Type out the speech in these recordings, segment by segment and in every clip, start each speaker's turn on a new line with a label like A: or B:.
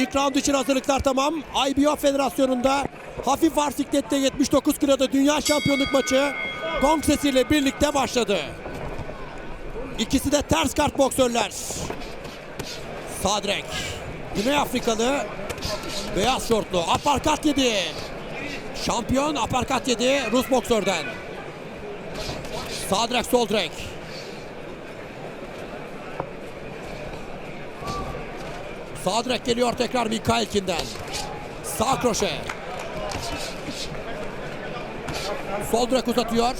A: İlk round için hazırlıklar tamam. IBO Federasyonu'nda hafif ağır siklette 79 kiloda dünya şampiyonluk maçı gong sesiyle birlikte başladı. İkisi de ters kart boksörler. Sadrek. Güney Afrikalı beyaz şortlu. Aparkat yedi. Şampiyon aparkat yedi Rus boksörden. Sadrek sol Sağ direk geliyor tekrar Mikailkin'den. Sağ kroşe. Sol direk uzatıyor.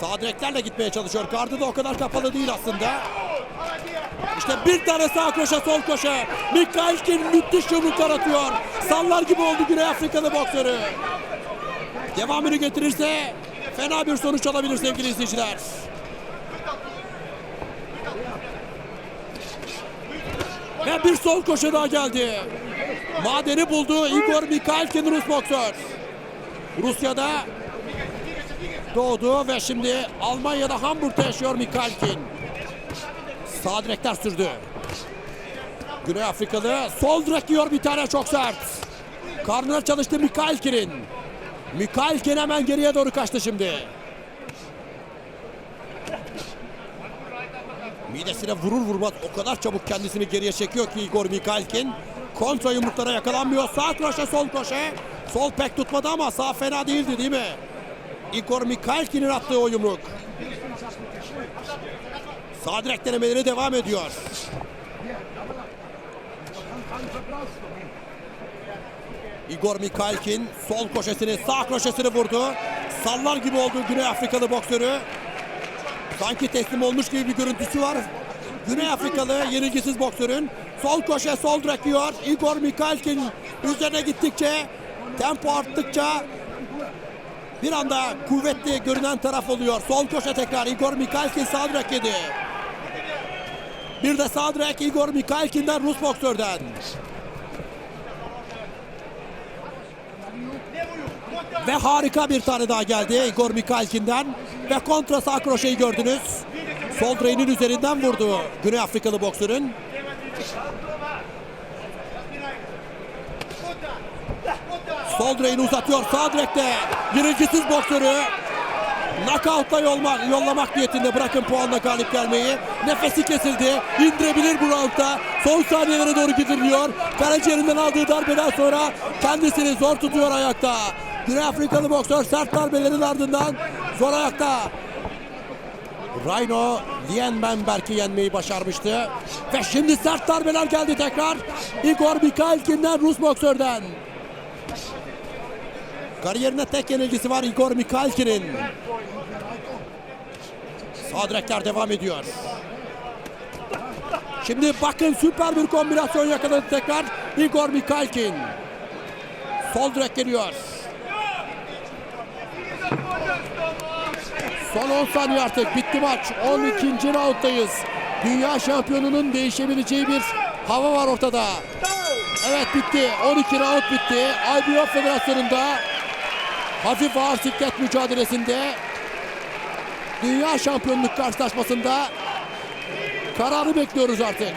A: Sağ direklerle gitmeye çalışıyor. Gardı da o kadar kapalı değil aslında. İşte bir tane sağ koşa sol koşa. Mikailkin müthiş yumruklar atıyor. Sallar gibi oldu Güney Afrikalı boksörü. Devamını getirirse fena bir sonuç alabilir sevgili izleyiciler. Ve bir sol koşu daha geldi. Madeni buldu Igor Mikhailkin Rus boksör. Rusya'da doğdu ve şimdi Almanya'da Hamburg'da yaşıyor Mikhailkin. Sağ direkler sürdü. Güney Afrikalı sol direk yiyor bir tane çok sert. Karnına çalıştı Mikhailkin'in. Mikhailkin hemen geriye doğru kaçtı şimdi. Midesine vurur vurmaz o kadar çabuk kendisini geriye çekiyor ki Igor Mikhailkin. Kontra yumruklara yakalanmıyor. Sağ kroşe sol koşe. Sol pek tutmadı ama sağ fena değildi değil mi? Igor Mikhailkin'in attığı o yumruk. Sağ direk denemeleri devam ediyor. Igor Mikhailkin sol koşesini sağ kroşesini vurdu. Sallar gibi oldu Güney Afrikalı boksörü. Sanki teslim olmuş gibi bir görüntüsü var. Güney Afrikalı yenilgisiz boksörün sol koşe sol direk yiyor. Igor Mikhailkin üzerine gittikçe tempo arttıkça bir anda kuvvetli görünen taraf oluyor. Sol koşe tekrar Igor Mikhailkin sağ direk yedi. Bir de sağ direk Igor Mikhailkin'den Rus boksörden. Ve harika bir tane daha geldi Igor Mikhailkin'den. Ve kontra sağ kroşeyi gördünüz. Sol direğinin üzerinden vurdu Güney Afrikalı boksörün. Sol direğini uzatıyor sağ direkte. Yenilgisiz boksörü Knockout'la yollamak, yollamak niyetinde bırakın puanla galip gelmeyi. Nefesi kesildi. İndirebilir bu roundda. Son saniyelere doğru gidiliyor. Karaciğerinden aldığı darbeden sonra kendisini zor tutuyor ayakta. Güney Afrikalı boksör sert darbelerin ardından zor ayakta. Rhino Lienbenberg'i yenmeyi başarmıştı. Ve şimdi sert darbeler geldi tekrar. Igor Mikhailkin'den Rus boksörden. Kariyerine tek yenilgisi var Igor Mikhailkin'in. Sağ direkler devam ediyor. Şimdi bakın süper bir kombinasyon yakaladı tekrar Igor Mikhailkin. Sol direk geliyor. Son 10 saniye artık bitti maç. 12. rounddayız. Dünya şampiyonunun değişebileceği bir hava var ortada. Evet bitti. 12 round bitti. IBF Federasyonu'nda hafif ağır siklet mücadelesinde Dünya şampiyonluk karşılaşmasında kararı bekliyoruz artık.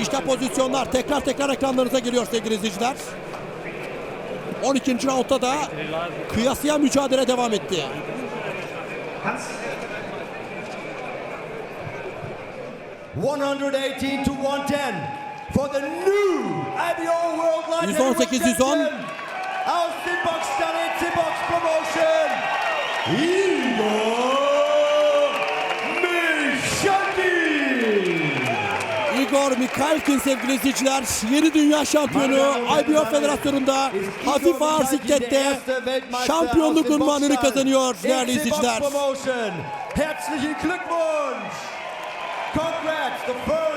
A: İşte pozisyonlar tekrar tekrar ekranlarınıza geliyor sevgili izleyiciler. 12. roundda da kıyasıya mücadele devam etti.
B: One hundred eighteen to one ten for the new IBO World Light
A: 118,
B: Heavyweight
A: 110.
B: Champion, Promotion. Igor
A: Mikhailkin sevgili izleyiciler yeni dünya şampiyonu IBO Federasyonu'nda hafif ağır siklette şampiyonluk unvanını kazanıyor değerli izleyiciler.
B: Herzlichen Glückwunsch. Congrats, the first